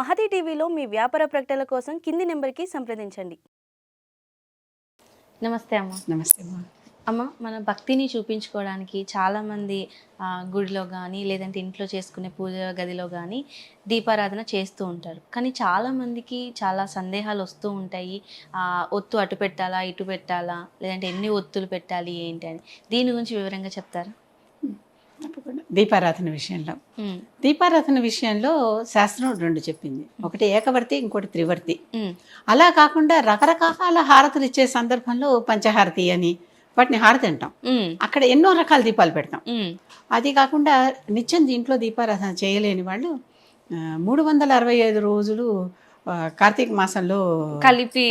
మహతి టీవీలో మీ వ్యాపార ప్రకటనల కోసం కింది నెంబర్కి సంప్రదించండి. నమస్తే అమ్మ. నమస్తే అమ్మా. అమ్మ మన భక్తిని చూపించుకోవడానికి చాలామంది గుడిలో కానీ లేదంటే ఇంట్లో చేసుకునే పూజ గదిలో కానీ దీపారాధన చేస్తూ ఉంటారు. కానీ చాలామందికి చాలా సందేహాలు వస్తూ ఉంటాయి. ఆ, ఒత్తు అటు పెట్టాలా ఇటు పెట్టాలా లేదంటే ఎన్ని ఒత్తులు పెట్టాలి ఏంటి అని. దీని గురించి వివరంగా చెప్తారా? తప్పకుండా. దీపారాధన విషయంలో. దీపారాధన విషయంలో శాస్త్రం రెండు చెప్పింది. ఒకటి ఏకవర్తి ఇంకోటి త్రివర్తి. అలా కాకుండా రకరకాల హారతులు ఇచ్చే సందర్భంలో పంచహారతి అని వాటిని హారతి అంటాం. అక్కడ ఎన్నో రకాల దీపాలు పెడతాం. అది కాకుండా నిత్యం దీంట్లో దీపారాధన చేయలేని వాళ్ళు మూడు వందల అరవై ఐదు రోజులు కార్తీక మాసంలో కలిపి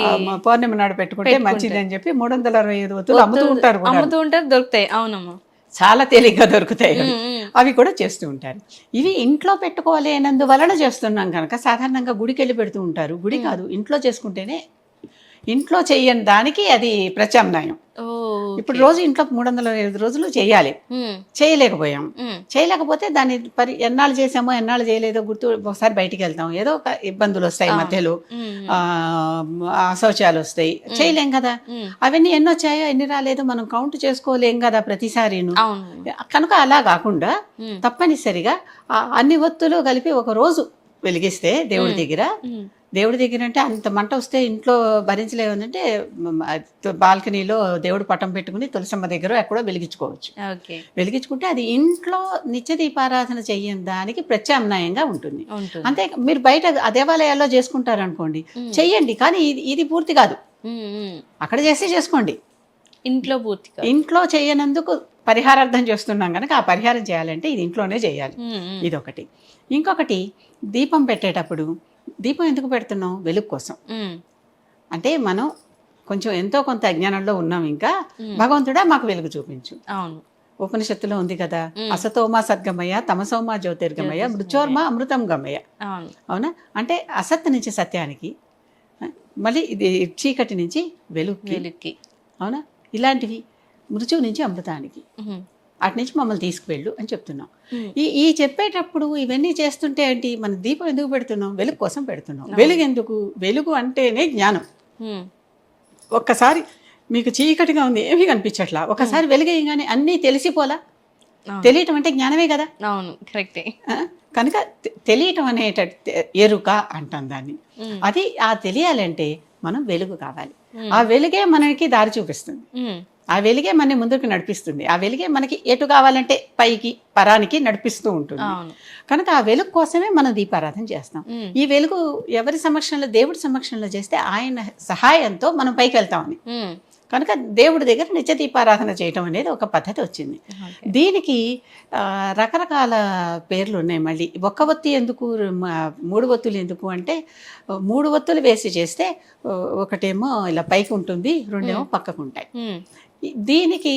పౌర్ణమి నాడు పెట్టుకుంటే. మంచిది అని చెప్పి మూడు వందల అరవై ఐదు ఒత్తులు అమ్ముతూ ఉంటారు. అమ్ముతూ ఉంటారు దొరుకుతాయి. అవునమ్మా. చాలా తేలిగ్గా దొరుకుతాయి అవి. కూడా చేస్తూ ఉంటారు. ఇవి ఇంట్లో పెట్టుకోలేనందువలన చేస్తున్నాం కనుక సాధారణంగా గుడికి వెళ్ళి పెడుతూ ఉంటారు. గుడి కాదు ఇంట్లో చేసుకుంటేనే ఇంట్లో చెయ్యని దానికి అది ప్రత్యామ్నాయం. ఇప్పుడు రోజు ఇంట్లో మూడు వందల ఐదు రోజులు చేయాలి. చేయలేకపోయాం. చేయలేకపోతే దాన్ని పరి ఎన్నాళ్ళు చేసామో ఎన్నాళ్ళు చేయలేదో గుర్తు ఒకసారి బయటికి వెళ్తాం. ఏదో ఒక ఇబ్బందులు వస్తాయి మధ్యలో. అశౌచాలు వస్తాయి. చేయలేం కదా. అవన్నీ ఎన్ని వచ్చాయో ఎన్ని రాలేదో మనం కౌంట్ చేసుకోలేం కదా ప్రతిసారిను. అవును కనుక అలా కాకుండా తప్పనిసరిగా అన్ని ఒత్తులు కలిపి ఒక రోజు వెలిగిస్తే దేవుడి దగ్గర దేవుడి దగ్గర అంటే అంత మంట వస్తే ఇంట్లో భరించలేదంటే బాల్కనీలో దేవుడు పటం పెట్టుకుని తులసమ్మ దగ్గర ఎక్కడో వెలిగించుకోవచ్చు. వెలిగించుకుంటే అది ఇంట్లో నిత్య దీపారాధన చెయ్యని దానికి ప్రత్యామ్నాయంగా ఉంటుంది. అంతే మీరు బయట ఆ దేవాలయాల్లో చేసుకుంటారు అనుకోండి చెయ్యండి కానీ ఇది ఇది పూర్తి కాదు. అక్కడ చేస్తే చేసుకోండి. ఇంట్లో పూర్తిగా ఇంట్లో చేయనందుకు పరిహారార్థం చేస్తున్నాం కనుక ఆ పరిహారం చేయాలంటే ఇది ఇంట్లోనే చేయాలి. ఇదొకటి. ఇంకొకటి దీపం పెట్టేటప్పుడు దీపం ఎందుకు పెడుతున్నాం వెలుగు కోసం. అంటే మనం కొంచెం ఎంతో కొంత అజ్ఞానంలో ఉన్నాం ఇంకా. భగవంతుడా మాకు వెలుగు చూపించు. అవును. ఉపనిషత్తులో ఉంది కదా. అసతోమా సద్గమయ తమసోమా జ్యోతిర్గమయ జ్యోతిర్గమయ. మృచోర్మా అమృతం గమయ. అవును. అంటే అసత్ నుంచి సత్యానికి మళ్ళీ ఇది చీకటి నుంచి వెలుగుకి వెలుక్కి. అవునా? ఇలాంటివి మృత్యువు నుంచి అమృతానికి. అటు నుంచి మమ్మల్ని తీసుకువెళ్ళు అని చెప్తున్నాం. ఈ ఈ చెప్పేటప్పుడు ఇవన్నీ చేస్తుంటే ఏంటి? మన దీపం ఎందుకు పెడుతున్నాం? వెలుగు కోసం పెడుతున్నాం. వెలుగు ఎందుకు? వెలుగు అంటేనే జ్ఞానం. ఒక్కసారి మీకు చీకటిగా ఉంది ఏమీ కనిపించట్లా? ఒకసారి వెలుగేయగానే అన్నీ తెలిసిపోలా. తెలియటం అంటే జ్ఞానమే కదా? అవును కరెక్టే? కనుక తెలియటం అనేట ఎరుక అంటాం దాన్ని. అది ఆ తెలియాలంటే మనం వెలుగు కావాలి. ఆ వెలుగే మనకి దారి చూపిస్తుంది. ఆ వెలుగే మన ముందుకు నడిపిస్తుంది. ఆ వెలుగే మనకి ఎటు కావాలంటే పైకి పరానికి నడిపిస్తూ ఉంటుంది. కనుక ఆ వెలుగు కోసమే మనం దీపారాధన చేస్తాం. ఈ వెలుగు ఎవరి సమక్షంలో దేవుడి సమక్షంలో చేస్తే ఆయన సహాయంతో మనం పైకి వెళ్తామని కనుక దేవుడి దగ్గర నిత్య దీపారాధన చేయటం అనేది ఒక పద్ధతి వచ్చింది. దీనికి రకరకాల పేర్లు ఉన్నాయి మళ్ళీ. ఒక్క ఒత్తి ఎందుకు మూడు ఒత్తులు ఎందుకు అంటే మూడు ఒత్తులు వేసి చేస్తే ఒకటేమో ఇలా పైకి ఉంటుంది రెండేమో పక్కకు ఉంటాయి. దీనికి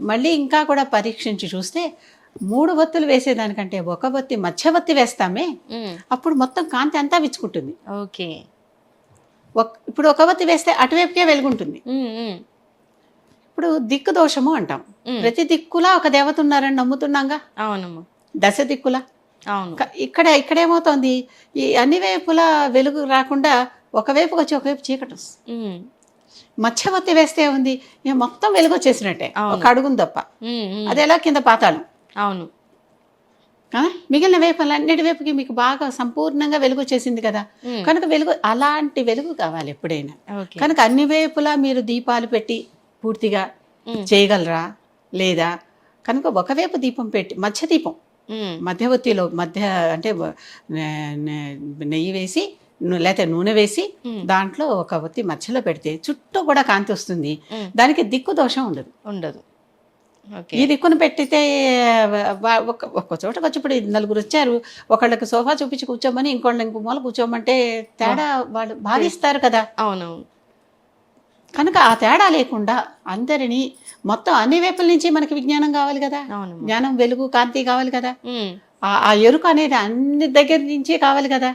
మళ్ళీ ఇంకా కూడా పరీక్షించి చూస్తే మూడు ఒత్తులు వేసేదానికంటే ఒక ఒత్తి మధ్యవత్తి వేస్తామే. అప్పుడు మొత్తం కాంతి అంతా విచ్చుకుంటుంది. ఓకే. ఇప్పుడు ఒక ఒత్తి వేస్తే అటువైపుకే వెలుగుంటుంది. ఇప్పుడు దిక్కు దోషము అంటాం. ప్రతి దిక్కులా ఒక దేవత ఉన్నారని నమ్ముతున్నాగా? అవునమ్మా. దశ దిక్కులా? అవును. ఇక్కడ ఇక్కడ ఏమవుతోంది ఈ అన్ని వైపులా వెలుగు రాకుండా ఒకవైపుకి వచ్చి ఒకవైపు చీకటి వస్తుంది. ఉమ్, మధ్యవర్తి వేస్తే ఉంది ఇక మొత్తం వెలుగు వచ్చేసినట్టే. అవును. ఒక అడుగుంది తప్ప. అది ఎలా కింద పాతాళం? అవును? మిగిలిన వైపులు అన్నిటి వైపుకి మీకు బాగా సంపూర్ణంగా వెలుగు వచ్చేసింది కదా. కనుక వెలుగు అలాంటి వెలుగు కావాలి ఎప్పుడైనా. కనుక అన్ని వైపులా మీరు దీపాలు పెట్టి పూర్తిగా చేయగలరా? లేదా? కనుక ఒకవైపు దీపం పెట్టి మధ్య దీపం. మధ్యవర్తిలో మధ్య అంటే నెయ్యి వేసి లేకపోతే నూనె వేసి దాంట్లో ఒక ఒత్తి మధ్యలో పెడితే చుట్టూ కూడా కాంతి వస్తుంది. దానికి దిక్కు దోషం ఉండదు. ఉండదు. ఈ దిక్కును పెట్టితే ఒక్క చోటకి వచ్చి ఇప్పుడు నలుగురు వచ్చారు. ఒకళ్ళకి సోఫా చూపించి కూర్చోమని ఇంకోళ్ళని ఇంకో మూల కూర్చోమంటే తేడా వాళ్ళు భావిస్తారు కదా. అవునవును. కనుక ఆ తేడా లేకుండా అందరినీ మొత్తం అన్ని వైపుల నుంచి మనకి విజ్ఞానం కావాలి కదా. జ్ఞానం వెలుగు కాంతి కావాలి కదా. ఆ- ఎరుక అనేది అన్ని దగ్గర నుంచే కావాలి కదా.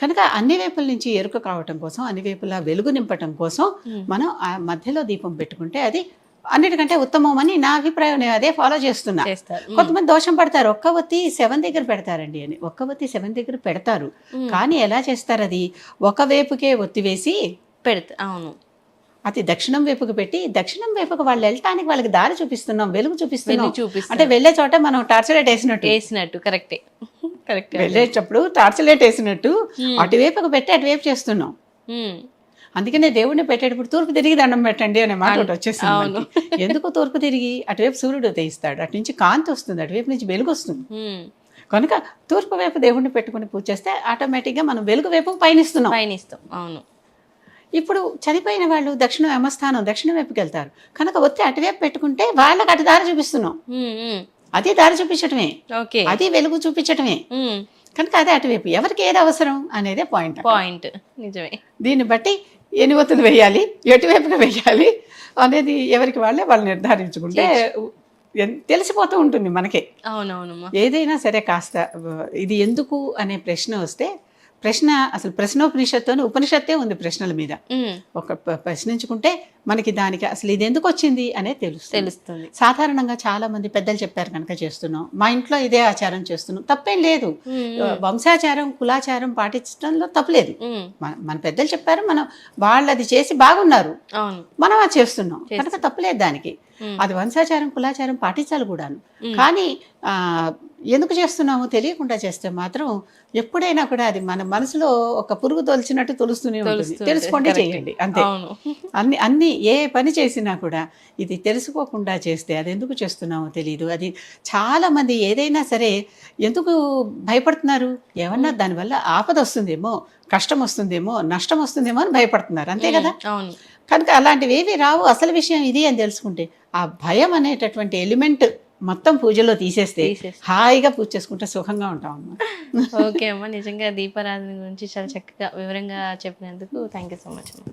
కనుక అన్ని వైపుల నుంచి ఎరుక కావటం కోసం అన్ని వైపులా వెలుగు నింపటం కోసం మనం ఆ మధ్యలో దీపం పెట్టుకుంటే అది అన్నిటికంటే ఉత్తమం అని నా అభిప్రాయం. నేను అదే ఫాలో చేస్తున్నా. కొంతమంది దోషం పడతారు. ఒక్క ఒత్తి సెవెన్ దగ్గర పెడతారండి అని. ఒక్క ఒత్తి సెవెన్ దగ్గర పెడతారు. కానీ ఎలా చేస్తారు అది? ఒక వైపుకే ఒత్తి వేసి పెడతా అవును. అది దక్షిణం వైపుకి పెట్టి దక్షిణం వైపుకి వాళ్ళు వెళ్ళటానికి వాళ్ళకి దారి చూపిస్తున్నాం వెలుగు చూపిస్తున్నాం. అంటే వెళ్ళే చోట మనం టార్చ్ లైట్ వేసినట్టు. వేసినట్టు కరెక్టే. కరెక్ట్ వెళ్ళేటప్పుడు టార్చ్ లైట్ వేసినట్టు అటువైపుకి పెట్టి అటువైపు చేస్తున్నాం. అందుకనే దేవుడిని పెట్టేటప్పుడు తూర్పు తిరిగి దండం పెట్టండి అనే మాట ఒకటి వచ్చేసింది. ఎందుకు తూర్పు తిరిగి? అటువైపు సూర్యుడు ఉదయిస్తాడు అటు నుంచి కాంతి వస్తుంది అటువైపు నుంచి వెలుగు వస్తుంది. కనుక తూర్పు వైపు దేవుడిని పెట్టుకుని పూజ చేస్తే ఆటోమేటిక్గా మనం వెలుగు వైపు పయనిస్తున్నాం. పైన ఇస్తాం అవును. ఇప్పుడు చనిపోయిన వాళ్ళు దక్షిణ యమస్థానం దక్షిణ వైపుకి వెళ్తారు. కనుక ఒత్తి అటువైపు పెట్టుకుంటే వాళ్ళకి అటు దారి చూపిస్తున్నాం. అది దారి చూపించటమే. అది వెలుగు చూపించటమే. కనుక అదే అటువైపు. ఎవరికి ఏది అవసరం అనేదే పాయింట్ పాయింట్ నిజమే. దీన్ని బట్టి ఎన్ని ఒత్తులు వేయాలి ఎటువైపుగా వేయాలి అనేది ఎవరికి వాళ్ళే వాళ్ళు నిర్ధారించుకుంటే తెలిసిపోతూ ఉంటుంది మనకే. అవునవునమ్మా ఏదైనా సరే కాస్త ఇది ఎందుకు అనే ప్రశ్న వస్తే ప్రశ్న అసలు ప్రశ్నోపనిషత్తు ఉపనిషత్తే ఉంది ప్రశ్నల మీద. ఒక ప్రశ్నించుకుంటే మనకి దానికి అసలు ఇది ఎందుకు వచ్చింది అనేది తెలుస్తుంది. తెలుస్తుంది. సాధారణంగా చాలా మంది పెద్దలు చెప్పారు కనుక చేస్తున్నాం. మా ఇంట్లో ఇదే ఆచారం చేస్తున్నాం. తప్పేం లేదు. వంశాచారం కులాచారం పాటించడంలో తప్పలేదు. మన పెద్దలు చెప్పారు మనం వాళ్ళు అది చేసి బాగున్నారు. మనం అది చేస్తున్నాం. కనుక తప్పలేదు దానికి. అది వంశాచారం కులాచారం పాటించాలి కూడాను. కానీ ఆ, ఎందుకు చేస్తున్నామో తెలియకుండా చేస్తే మాత్రం ఎప్పుడైనా కూడా అది మన మనసులో ఒక పురుగు తొలిచినట్టు తొలుస్తూనే ఉంటుంది. తెలుస్తుంది. తెలుసుకోండి. చేయండి అంతే. అన్ని అన్ని ఏ పని చేసినా కూడా ఇది తెలుసుకోకుండా చేస్తే అది ఎందుకు చేస్తున్నామో తెలియదు అది చాలా మంది ఏదైనా సరే ఎందుకు భయపడుతున్నారు? ఏమన్నా దానివల్ల ఆపద వస్తుందేమో కష్టం వస్తుందేమో నష్టం వస్తుందేమో అని భయపడుతున్నారు. అంతే కదా? కనుక అలాంటివి ఏవి రావు. అసలు విషయం ఇది అని తెలుసుకుంటే ఆ భయం అనేటటువంటి ఎలిమెంట్ మొత్తం పూజలో తీసేస్తే. హాయిగా పూజ చేసుకుంటే సుఖంగా ఉంటాం అన్నమాట ఓకే అమ్మ నిజంగా దీపారాధన గురించి చాలా చక్కగా వివరంగా చెప్పినందుకు థ్యాంక్ యూ సో మచ్ అమ్మ